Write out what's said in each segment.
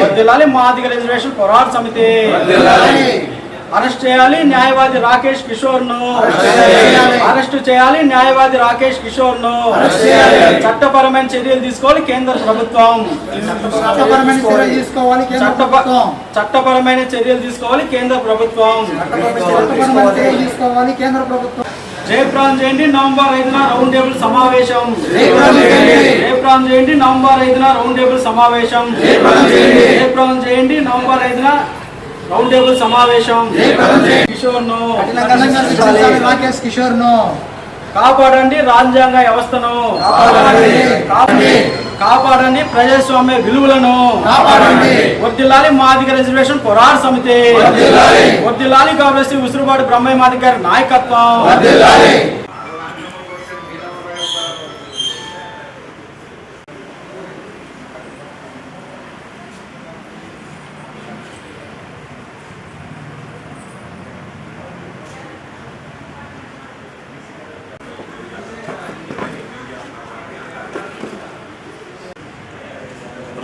వర్దిల్లాలి మాదిగ రిజర్వేషన్ పోరాట సమితి. అరెస్ట్ చేయాలి న్యాయవాది రాకేష్ కిషోర్ను అరెస్ట్ చేయాలి న్యాయవాది రాకేష్ కిషోర్ను చట్టపరమైన చర్యలు తీసుకోవాలి కేంద్ర ప్రభుత్వం. చట్టపరమైన చర్యలు తీసుకోవాలి కేంద్ర ప్రభుత్వం. ప్రభుత్వం జయప్రాన్ చేయండి నవంబర్ ఐదున రౌండ్ టేబుల్ సమావేశం. జయప్రాన్ చేయండి. నవంబర్ ఐదున రౌండ్ టేబుల్ సమావేశం. జయప్రాన్ చేయండి నవంబర్ ఐదున రౌండ్ టేబుల్ సమావేశం. కిషోర్ను కఠినంగా శిక్షించాలి రాకేష్ కిషోర్ను కాపాడండి రాజ్యాంగ వ్యవస్థను. కాపాడండి. కాపాడండి. ప్రజాస్వామ్య విలువలను కాపాడండి. వర్దిల్లాలి మాదిగ రిజర్వేషన్ పోరాట సమితి వర్దిల్లాలి కాబట్టి ఉసురుబాటు బ్రహ్మయ్య మాదిగ గారి నాయకత్వం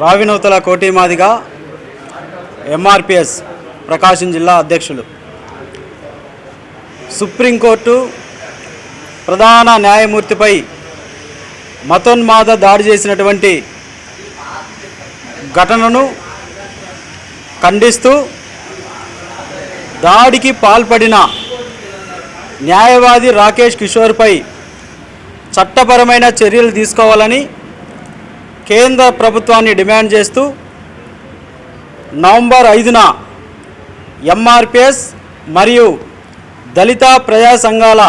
రావినూతల కోటిమాదిగా ఎంఆర్పిఎస్ ప్రకాశం జిల్లా అధ్యక్షులు. సుప్రీంకోర్టు ప్రధాన న్యాయమూర్తిపై మతోన్మాద దాడి చేసినటువంటి ఘటనను ఖండిస్తూ దాడికి పాల్పడిన న్యాయవాది రాకేష్ కిషోర్పై చట్టపరమైన చర్యలు తీసుకోవాలని కేంద్ర ప్రభుత్వాన్ని డిమాండ్ చేస్తూ నవంబర్ ఐదున ఎంఆర్పిఎస్ మరియు దళిత ప్రజా సంఘాల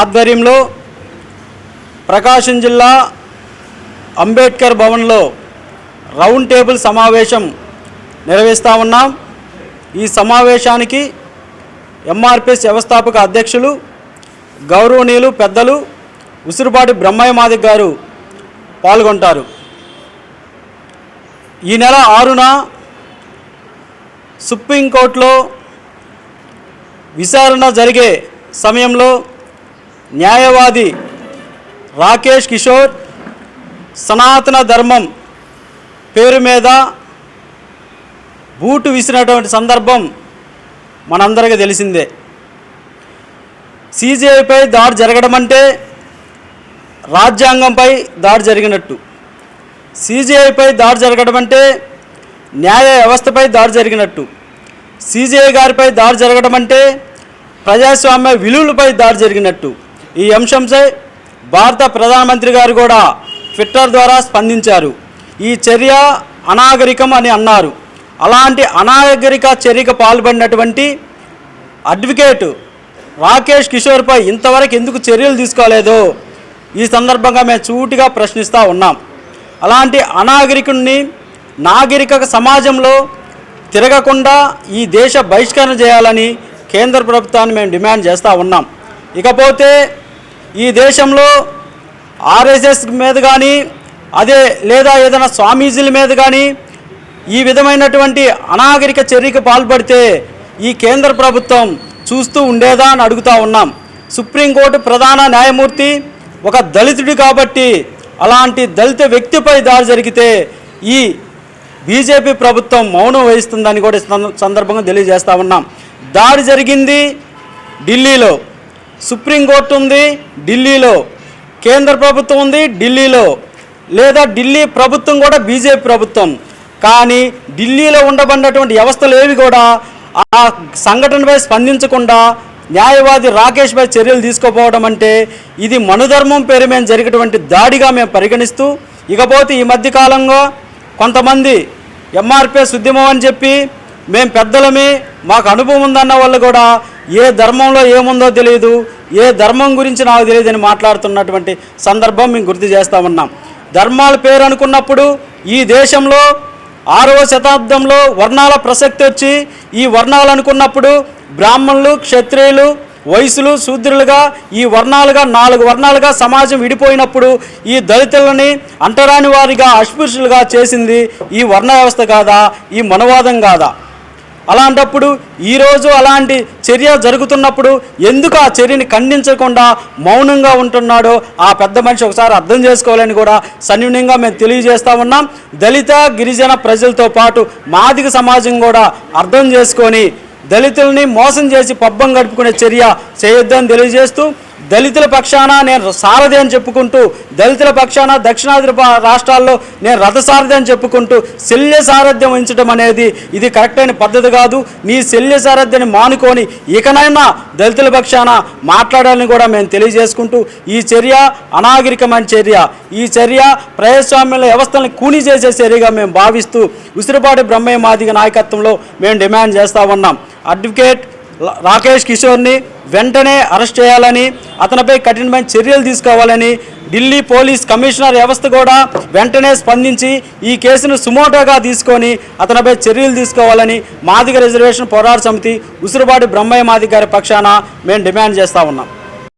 ఆధ్వర్యంలో ప్రకాశం జిల్లా అంబేద్కర్ భవన్లో రౌండ్ టేబుల్ సమావేశం నిర్వహిస్తూ ఉన్నాం. ఈ సమావేశానికి ఎంఆర్పిఎస్ వ్యవస్థాపక అధ్యక్షులు గౌరవనీయులు పెద్దలు ఉసిరిపాటి బ్రహ్మయ్య మాదిక్ గారు పాల్గొంటారు. ఈ నెల ఆరున సుప్రీంకోర్టులో విచారణ జరిగే సమయంలో న్యాయవాది రాకేష్ కిషోర్ సనాతన ధర్మం పేరు మీద బూటు విసినటువంటి సందర్భం మనందరికీ తెలిసిందే. సీజీఐపై దాడి జరగడం అంటే రాజ్యాంగంపై దాడి జరిగినట్టు. సీజీఐపై దాడి జరగడం అంటే న్యాయ వ్యవస్థపై దాడి జరిగినట్టు. సీజీఐ గారిపై దాడి జరగడం అంటే ప్రజాస్వామ్య విలువలపై దాడి జరిగినట్టు. ఈ అంశంపై భారత ప్రధానమంత్రి గారు కూడా ట్విట్టర్ ద్వారా స్పందించారు. ఈ చర్య అనాగరికం అని అన్నారు. అలాంటి అనాగరిక చర్యకు పాల్పడినటువంటి అడ్వకేట్ రాకేష్ కిషోర్పై ఇంతవరకు ఎందుకు చర్యలు తీసుకోలేదో? ఈ సందర్భంగా మేము చూటిగా ప్రశ్నిస్తూ ఉన్నాం. అలాంటి అనాగరికుణ్ణి నాగరిక సమాజంలో తిరగకుండా ఈ దేశ బహిష్కరణ చేయాలని కేంద్ర ప్రభుత్వాన్ని మేము డిమాండ్ చేస్తూ ఉన్నాం. ఇకపోతే ఈ దేశంలో ఆర్ఎస్ఎస్ మీద కానీ అదే లేదా ఏదైనా స్వామీజీల మీద కానీ ఈ విధమైనటువంటి అనాగరిక చర్యకు పాల్పడితే ఈ కేంద్ర ప్రభుత్వం చూస్తూ ఉండేదా అని అడుగుతూ ఉన్నాం. సుప్రీంకోర్టు ప్రధాన న్యాయమూర్తి ఒక దళితుడు కాబట్టి అలాంటి దళిత వ్యక్తిపై దాడి జరిగితే ఈ బీజేపీ ప్రభుత్వం మౌనం వహిస్తుందని కూడా సందర్భంగా తెలియజేస్తూ ఉన్నాం. దాడి జరిగింది ఢిల్లీలో. సుప్రీంకోర్టు ఉంది ఢిల్లీలో. కేంద్ర ప్రభుత్వం ఉంది ఢిల్లీలో. లేదా ఢిల్లీ ప్రభుత్వం కూడా బీజేపీ ప్రభుత్వం. కానీ ఢిల్లీలో ఉండబడినటువంటి వ్యవస్థలు ఏవి కూడా ఆ సంఘటనపై స్పందించకుండా న్యాయవాది రాకేష్పై చర్యలు తీసుకోపోవడం అంటే ఇది మనుధర్మం పేరు మేము జరిగినటువంటి దాడిగా మేము పరిగణిస్తూ ఇకపోతే ఈ మధ్యకాలంలో కొంతమంది ఎంఆర్పిఎస్ ఉద్యమం అని చెప్పి మేము పెద్దలమే మాకు అనుభవం ఉందన్న వాళ్ళు కూడా ఏ ధర్మంలో ఏముందో తెలియదు ఏ ధర్మం గురించి నాకు తెలియదని మాట్లాడుతున్నటువంటి సందర్భం మేము గుర్తు చేస్తూ ఉన్నాం. ధర్మాల పేరు అనుకున్నప్పుడు ఈ దేశంలో ఆరవ శతాబ్దంలో వర్ణాల ప్రసక్తి వచ్చి ఈ వర్ణాలు అనుకున్నప్పుడు బ్రాహ్మణులు క్షత్రియులు వయసులు శూద్రులుగా ఈ వర్ణాలుగా నాలుగు వర్ణాలుగా సమాజం విడిపోయినప్పుడు ఈ దళితులని అంటరాని వారిగా అస్పృశ్యులుగా చేసింది ఈ వర్ణ వ్యవస్థ కాదా? ఈ మనవాదం కాదా? అలాంటప్పుడు ఈరోజు అలాంటి చర్య జరుగుతున్నప్పుడు ఎందుకు ఆ చర్యని ఖండించకుండా మౌనంగా ఉంటున్నాడో ఆ పెద్ద మనిషి ఒకసారి అర్థం చేసుకోవాలని కూడా సన్నిహితంగా మేము తెలియజేస్తూ ఉన్నాం. దళిత గిరిజన ప్రజలతో పాటు మాదిక సమాజం కూడా అర్థం చేసుకొని దళితుల్ని మోసం చేసి పబ్బం గడుపుకునే చర్య చేయొద్దని తెలియజేస్తూ దళితుల పక్షాన నేను సారథి అని చెప్పుకుంటూ దళితుల పక్షాన దక్షిణాది రాష్ట్రాల్లో నేను రథసారథి అని చెప్పుకుంటూ శల్య సారథ్యం వహించడం అనేది ఇది కరెక్ట్ అయిన పద్ధతి కాదు. నీ శల్య సారథ్యాన్ని మానుకొని ఇకనైనా దళితుల పక్షాన మాట్లాడాలని కూడా మేము తెలియజేసుకుంటూ ఈ చర్య అనాగరికమైన చర్య. ఈ చర్య ప్రజాస్వామ్య వ్యవస్థలను కూని చేసే చర్యగా మేము భావిస్తూ ఉసిరిపాటి బ్రహ్మయ్య మాదిగ నాయకత్వంలో మేము డిమాండ్ చేస్తూ ఉన్నాం. అడ్వకేట్ రాకేష్ కిషోర్ని వెంటనే అరెస్ట్ చేయాలని అతనిపై కఠినమైన చర్యలు తీసుకోవాలని ఢిల్లీ పోలీస్ కమిషనర్ వ్యవస్థ కూడా వెంటనే స్పందించి ఈ కేసును సుమోటోగా తీసుకొని అతనిపై చర్యలు తీసుకోవాలని మాదిగ రిజర్వేషన్ పోరాట సమితి ఉసిరిపాటి బ్రహ్మయ్య మాదిగ గారి పక్షాన మేము డిమాండ్ చేస్తూ ఉన్నాం.